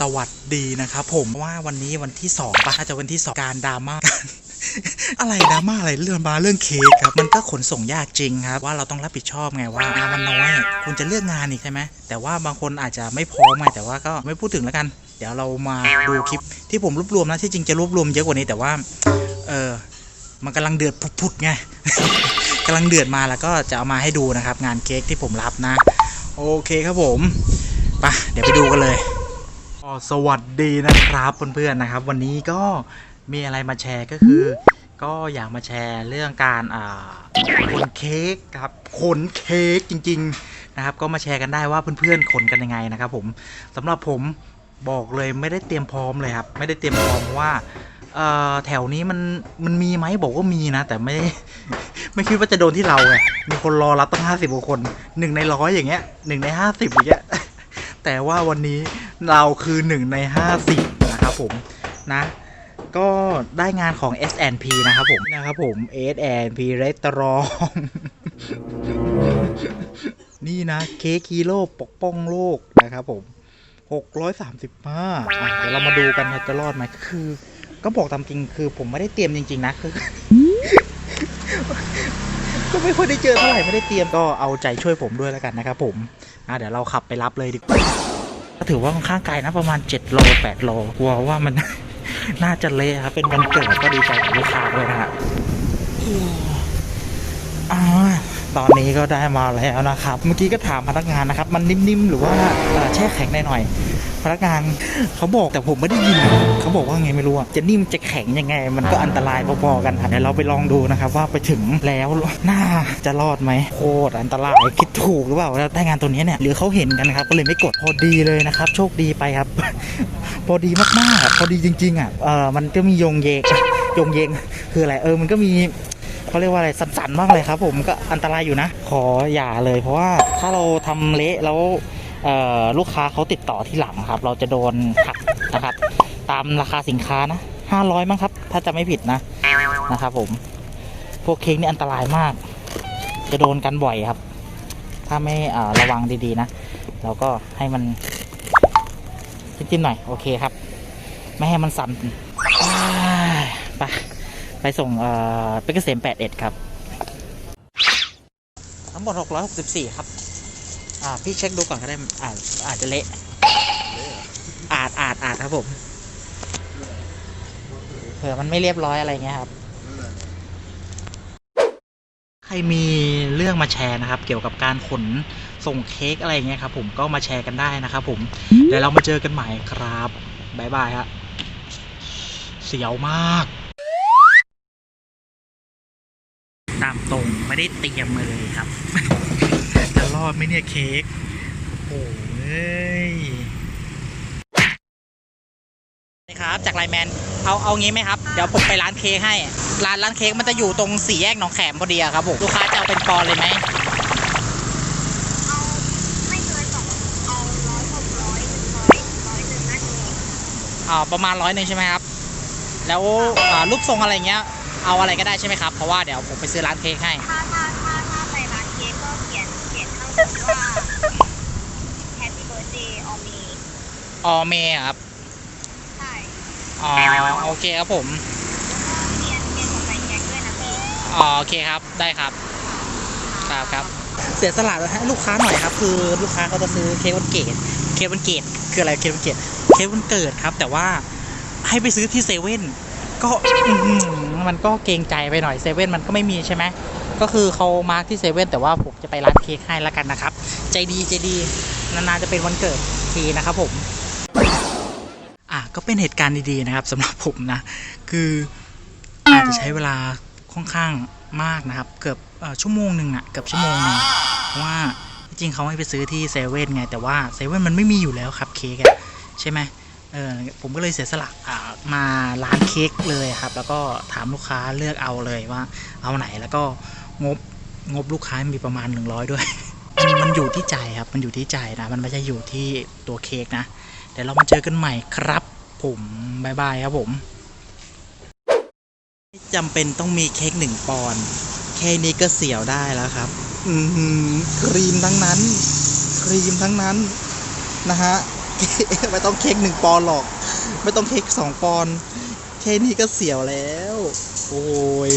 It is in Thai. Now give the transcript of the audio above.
สวัสดีนะครับผมว่าวันนี้วันที่สองป่ะจะวันที่สองการดราม่าอะไรดราม่าอะไรเรื่องมาเรื่องเค้กครับ มันก็ขนส่งยากจริงครับ ว่าเราต้องรับผิดชอบไงว่างานมันน้อยคุณจะเลือกงานอีกใช่ไหมแต่ว่าบางคนอาจจะไม่พร้อมไงแต่ว่าก็ไม่พูดถึงแล้วกัน เดี๋ยวเรามาดูคลิปที่ผมรวบรวมนะที่จริงจะรวบรวมเยอะกว่านี้แต่ว่า เออมันกำลังเดือดพุดๆไงำลังเดือดมาแล้วก็จะเอามาให้ดูนะครับ งานเค้กที่ผมรับนะ โอเคครับผมไปะเดี๋ยวไปดูกันเลยสวัสดีนะครับเพื่อนๆนะครับ วันนี้ก็มีอะไรมาแชร์ก็คือ ก็อยากมาแชร์เรื่องการอ่าขนเค้กครับขนเค้กจริง ๆนะครับ ก็มาแชร์กันได้ว่าเพื่อนๆขนกันยังไงนะครับ ผมสำหรับผมบอกเลยไม่ได้เตรียมพร้อมเลยครับ ไม่ได้เตรียมพร้อมว่าแถวนี้มันมันมีไหมบอกว่ามีนะ แต่ไม่ ไม่คิดว่าจะโดนที่เราไงมีคนรอรับตั้งห้าสิบกว่าคนหนึ่งในร้อยอย่างเงี้ยหนึ่งในห้าสิบอย่างเงี้ยแต่ว่าวันนี้เราคือหนึ่งในห้าสิบนะครับผมนะก็ได้งานของ S&P นะครับผมนะครับผม S&P Restaurant นี่นะเค้กฮีโร่ปกป้องโลกนะครับผม 635อะเดี๋ยวเรามาดูกันนะจะรอดไหมคือ ก็บอกตามจริงคือผมไม่ได้เตรียมจริง ๆ นะคือ ไม่ค่อยได้เจอเท่าไหร่ไม่ได้เตรียมก็เอาใจช่วยผมด้วยแล้วกันนะครับผมอะเดี๋ยวเราขับไปรับเลยดีกว่าก็ถือว่าค่อนข้างไกลนะประมาณ7โล8โลกลัวว่ามันน่าจะเละครับเป็นวันเกิดก็ดีใจกับลูกค้าด้วยนะฮะอ่า ตอนนี้ก็ได้มาแล้วนะครับ เมื่อกี้ก็ถามพนักงานนะครับ มันนิ่มๆ หรือว่าแช่แข็งหน่อยๆพนักงานเขาบอกแต่ผมไม่ได้ยินเขาบอกว่าไงไม่รู้อะจะนิ่มจะแข็งยังไง มันก็อันตรายพอๆกันครับเดี๋ยวเราไปลองดูนะครับว่าไปถึงแล้วหน่าจะรอดไหมโคตรอันตรายคิดถูกหรือเปล่าแล้วได้งานตัวนี้เนี่ยหรือเขาเห็นกันครับก็เลยไม่กดพอดีเลยนะครับ โชคดีไปครับ พอดีมากๆพอดีจริง ๆอะเออมันก็มีโยงเยงโยงเยงคืออะไรเออมันก็มี เขาเรียกว่าอะไรสั่นๆมากเลยครับ ผมก็อันตรายอยู่นะ ขออย่าเลย เพราะว่าถ้าเราทำเละแล้วลูกค้าเขาติดต่อที่หลังครับ เราจะโดนหักนะครับ ตามราคาสินค้านะห้าร้อยมั้งครับ ถ้าจะไม่ผิดนะนะครับผม พวกเค้กนี่อันตรายมาก จะโดนกันบ่อยครับ ถ้าไม่ระวังดีๆนะเราก็ให้มันจิ้มๆหน่อย โอเคครับ ไม่ให้มันสั่นไป ไปส่งเป็นเกษม81 ครับ ทั้งหมด 664 ครับ อ่า พี่เช็คดูก่อนก็ได้อาจอาจจะเละอาจอาจอาจครับผม เผื่อมันไม่เรียบร้อยอะไรเงี้ยครับ ใครมีเรื่องมาแชร์นะครับ เกี่ยวกับการขนส่งเค้กอะไรเงี้ยครับผมก็มาแชร์กันได้นะครับผมเดี๋ยวเรามาเจอกันใหม่ครับ บ๊ายบายฮะเสียวมาก ตามตรงไม่ได้เตรียมมาเลยครับ จะรอดไหมเนี่ยเค้กโอ้ยครับจากไลน์แมนเอาเอางี้ไหมครับ เดี๋ยวผมไปร้านเค้กให้ ร้านร้านเค้กมันจะอยู่ตรงสี่แยกหนองแขมพอดีอะครับผมลูกค้าจะเอาเป็นปอนด์เลยไหมเอาไม่เกินสองเอาร้อยหกร้อยร้อยร้อยหนึ่งน่าจะมีอ่าประมาณร้อยหนึ่งใช่ไหมครับ แล้วอ่ารูปทรงอะไรเงี้ย เอาอะไรก็ได้ใช่ไหมครับ เพราะว่าเดี๋ยวผมไปซื้อร้านเค้กให้ ถ้าถ้าถ้าถ้าไปร้านเค้กก็เขียนเขียนข้างบนว่า Happy Birthday ออมีออเมย์ครับ ใช่อ๋อ โอเคครับผม เขียนเขียนของไปแจ็คด้วยนะพี่อ๋อ โอเคครับ ได้ครับ ครับครับ เสียสละให้ลูกค้าหน่อยครับ คือลูกค้าเขาจะซื้อเค้กวันเกิดเค้กวันเกิดคืออะไรเค้กวันเกิดเค้กวันเกิดครับ แต่ว่าให้ไปซื้อที่เซเว่น ก็มันก็เกรงใจไปหน่อยเซเว่นมันก็ไม่มีใช่ไหมก็คือเขามาร์กที่เซเว่นแต่ว่าผมจะไปร้านเค้กให้แล้วกันนะครับ ใจดีใจดีนานๆจะเป็นวันเกิดทีนะครับผม อะก็เป็นเหตุการณ์ดีๆนะครับสำหรับผมนะ คืออาจจะใช้เวลาค่อนข้างมากนะครับ เกือบชั่วโมงหนึ่งอะเกือบชั่วโมงหนึ่งเพราะว่าจริงๆเขาให้ไปซื้อที่เซเว่นไงแต่ว่าเซเว่นมันไม่มีอยู่แล้วครับเค้กใช่ไหม เออผมก็เลยเสียสละมาร้านเค้กเลยครับ แล้วก็ถามลูกค้าเลือกเอาเลยว่า เอาไหนแล้วก็งบงบลูกค้ามีประมาณ 100 ด้วยมันมันอยู่ที่ใจครับ มันอยู่ที่ใจนะ มันไม่ใช่อยู่ที่ตัวเค้กนะเดี๋ยวเรามาเจอกันใหม่ครับ ผมบายบายครับผมจำเป็นต้องมีเค้กหนึ่งปอนด์แค่นี้ก็เสียวได้แล้วครับ อือหือครีมทั้งนั้น ครีมทั้งนั้นนะฮะ ไม่ต้องเค้กหนึ่งปอนหรอก ไม่ต้องเค้กสองปอนแค่นี้ก็เสียวแล้ว โอ้ย